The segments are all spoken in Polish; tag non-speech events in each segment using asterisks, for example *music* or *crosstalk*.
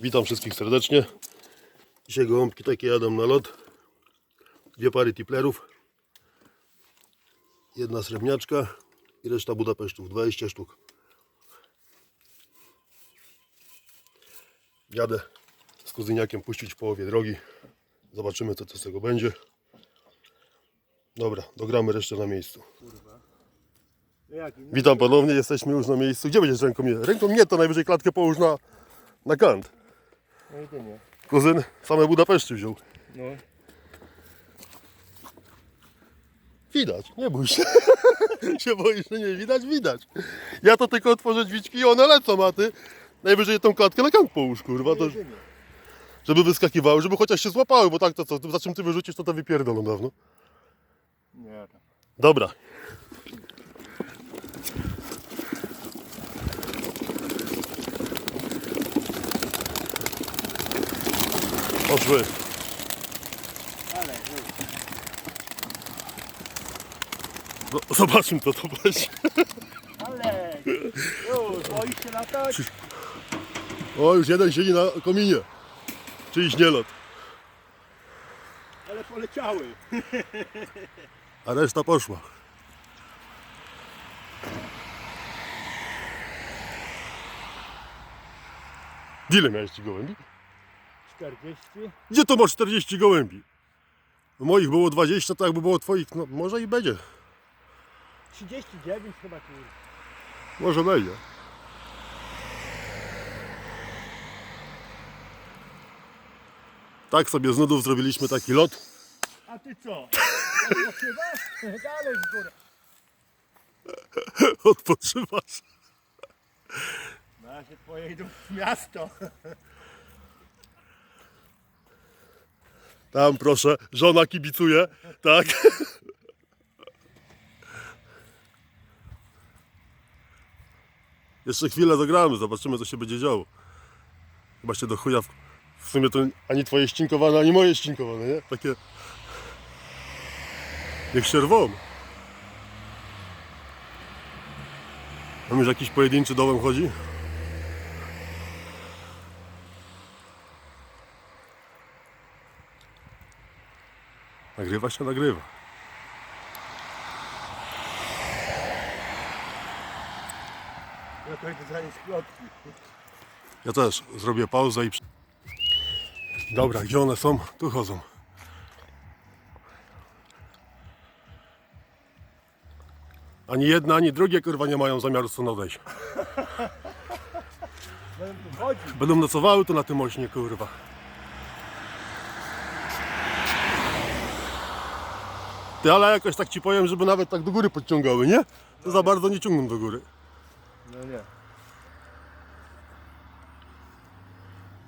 Witam wszystkich serdecznie. Dzisiaj gołąbki takie jadą na lot. Dwie pary tiplerów. Jedna srebrniaczka i reszta Budapesztów. 20 sztuk. Jadę z kuzyniakiem puścić w połowie drogi. Zobaczymy co, co z tego będzie. Dobra, dogramy resztę na miejscu. Witam ponownie, jesteśmy już na miejscu. Gdzie będziesz ręką mnie? Ręką nie, to najwyżej klatkę połóż na, na kant. No jedynie. Kuzyn same Budapeszty wziął. No. Widać, nie bój się. *laughs* się boisz, że nie widać? Widać. Ja to tylko otworzę drzwiczki i one lecą, a ty najwyżej tą klatkę na kant połóż, kurwa, to, żeby wyskakiwały, żeby chociaż się złapały, bo tak to co, za czym ty wyrzucisz, to to wypierdolą dawno. Nie. Dobra. Poszły. Ale, No, zobaczmy co to będzie. ale, już, boisz się latać? O, już jeden siedzi na kominie. Czyjś nielot. Ale poleciały. A reszta poszła. Ile miałeś ci gołębi? 40? Gdzie to masz 40 gołębi? Moich było 20, to jakby było twoich, no może i będzie. 39 chyba tu. Może będzie. Tak sobie z nudów zrobiliśmy taki lot. A ty co? Odpoczywasz? *laughs* Dalej w górę. *laughs* Odpoczywasz. Na razie twoje idą w miasto. *laughs* Tam proszę, żona kibicuje, tak? Jeszcze chwilę zagramy, zobaczymy co się będzie działo. Chyba się do chuja, w, w sumie to ani twoje ścinkowane, ani moje ścinkowane, nie? Takie... Niech się rwą. Tam już jakiś pojedynczy dołem chodzi? Nagrywa się, nagrywa. Ja to zanieść plotki. Ja też zrobię pauzę i... Dobra, gdzie one są? Tu chodzą. Ani jedna, ani drugie kurwa nie mają zamiaru stąd odejść. *laughs* Będą nocowały tu na tym ośnie kurwa. Ty, ale jakoś tak ci powiem, żeby nawet tak do góry podciągały, nie? To za bardzo nie ciągną do góry. No nie.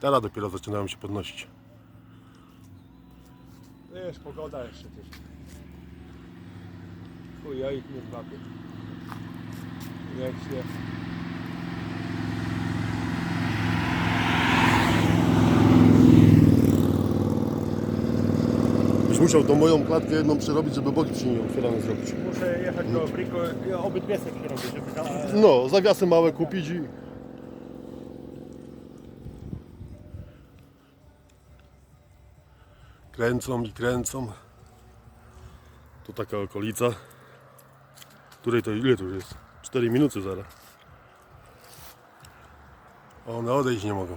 Teraz dopiero zaczynają się podnosić. Wiesz, pogoda jeszcze też. Chuj, ja ich nie złapię. Jak się... musiał tą moją klatkę jedną przerobić, żeby boki przy niej otwierane zrobić. Muszę jechać do Brico, ja obydwie sobie robię, żeby ta... No, zawiasy małe kupić i... Kręcą i kręcą. Tu taka okolica. Której to ile tu już jest? 4 minuty zaraz. One odejść nie mogą.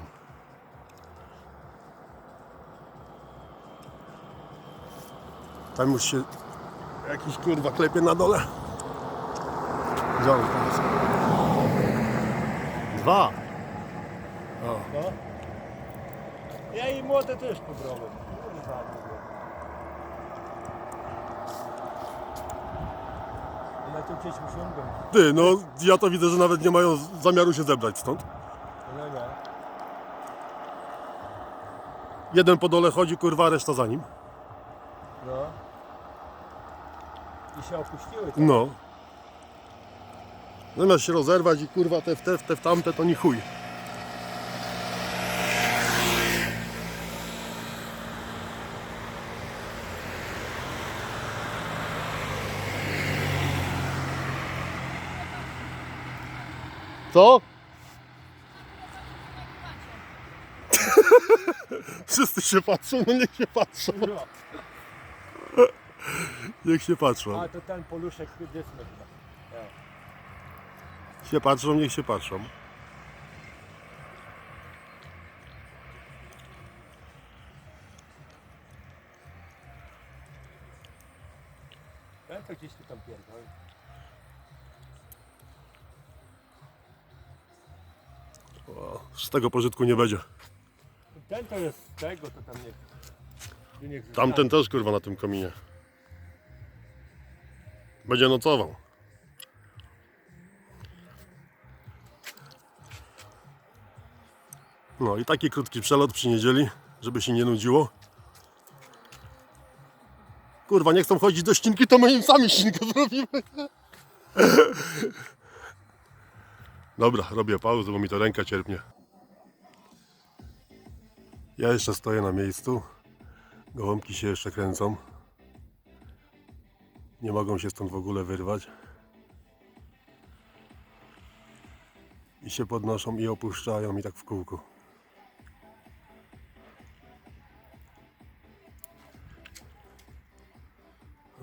Tam już się jakiś kurwa klepie na dole. On teraz? Dwa. O. No. Ja i młode też pobrałem. Kurwa. Ale to gdzieś. Ty, no ja to widzę, że nawet nie mają zamiaru się zebrać stąd. No nie. Jeden po dole chodzi, kurwa, reszta za nim. No. I się opuściły. tak? No. Zamiast się rozerwać i kurwa te w te, w te w tamte, to ni chuj. Co? *laughs* Wszyscy się patrzą, no niech się patrzą. Niech się patrzą. A to ten poluszek dysmy chyba. Ja. Się patrzą, niech się patrzą. Ten to gdzieś tu tam pierdol. O, z tego pożytku nie będzie. Ten to jest z tego, to tam tu niech Tamten też kurwa na tym kominie. Będzie nocował. No i taki krótki przelot przy niedzieli, żeby się nie nudziło. Kurwa, nie chcą chodzić do ścinki, to my im sami ścinkę *laughs* zrobimy. Dobra, robię pauzę, bo mi to ręka cierpnie. Ja jeszcze stoję na miejscu. Gołąbki się jeszcze kręcą. Nie mogą się stąd w ogóle wyrwać. I się podnoszą i opuszczają i tak w kółku.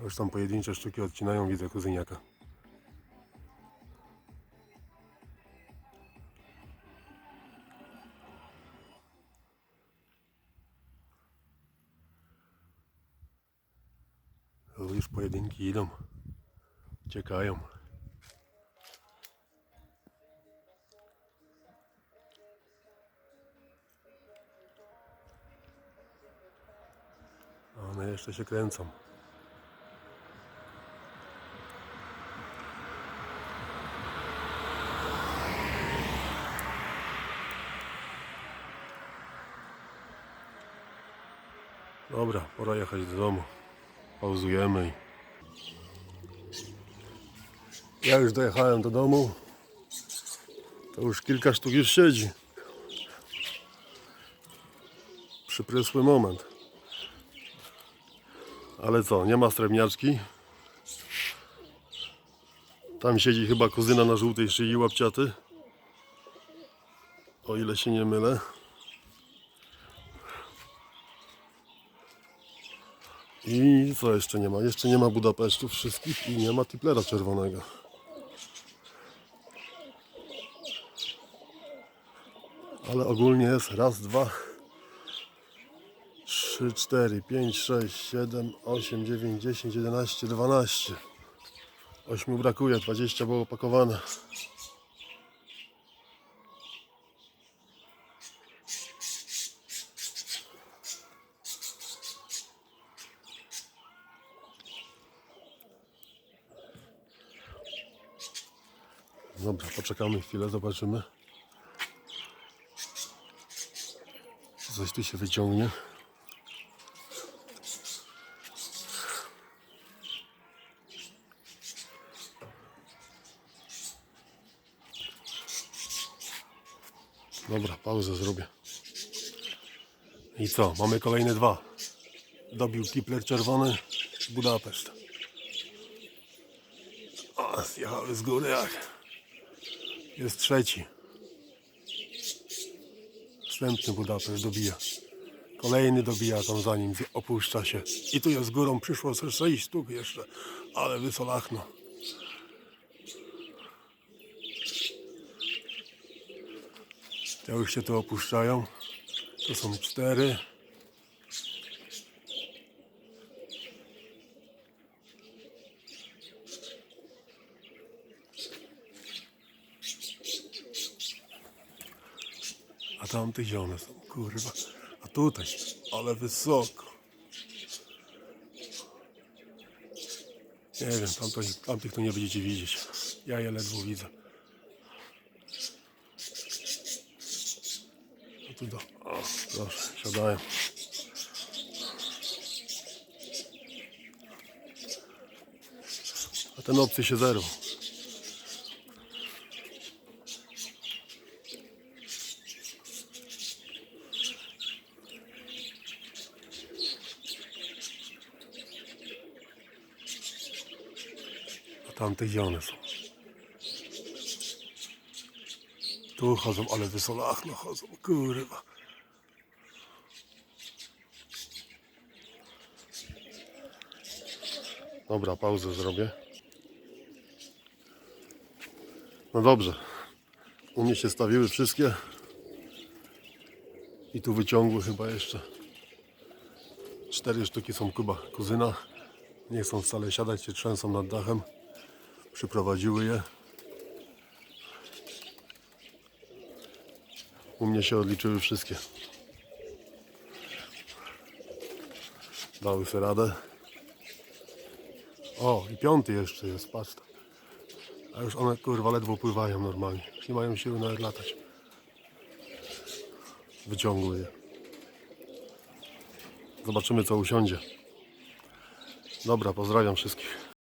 Już tam pojedyncze sztuki odcinają, widzę kuzyniaka. Pojedynki idą. Ciekają. A One jeszcze się kręcą. Dobra, pora jechać do domu. Pauzujemy. i- Ja już dojechałem do domu. To już kilka sztuk już siedzi. Przyprysły moment. Ale co, nie ma srebrniaczki. Tam siedzi chyba kuzyna na żółtej szyi łapciaty. O ile się nie mylę. I co jeszcze nie ma? Jeszcze nie ma Budapesztów wszystkich i nie ma Tiplera czerwonego. Ale ogólnie jest raz, dwa, trzy, cztery, pięć, sześć, siedem, osiem, dziewięć, dziesięć, jedenaście, dwanaście. Ośmiu brakuje, dwadzieścia było opakowane. Dobra, poczekamy chwilę, zobaczymy. Coś tu się wyciągnie. Dobra, pauzę zrobię. I co? Mamy kolejne dwa. Dobił Kipler czerwony, Budapeszt. O, zjechały z góry jak. Jest trzeci. Następny dobija. Kolejny dobija tam za nim, opuszcza się. I tu jest górą, przyszło ze 6 sztuk jeszcze, ale wysolachno. Te już się tu opuszczają. To są cztery. Tamte gdzie są? Kurwa. A tutaj, ale wysoko. Nie wiem, tamto, tamtych tu nie będziecie widzieć. Ja je ledwo widzę. A tu do... O, proszę, siadają. A ten obcy się zerwał. Tamte zielone są. Tu chodzą, ale wysolachno chodzą, kurwa. Dobra, pauzę zrobię. No dobrze. U mnie się stawiły wszystkie. I tu wyciągły chyba jeszcze. Cztery sztuki są Kuba, kuzyna. Nie chcą wcale siadać, się trzęsą nad dachem. Przyprowadziły je. U mnie się odliczyły wszystkie. Dały sobie radę. O, i piąty jeszcze jest, patrz. A już one kurwa ledwo pływają normalnie. Nie mają siły nawet latać. Wyciągły je. Zobaczymy co usiądzie. Dobra, pozdrawiam wszystkich.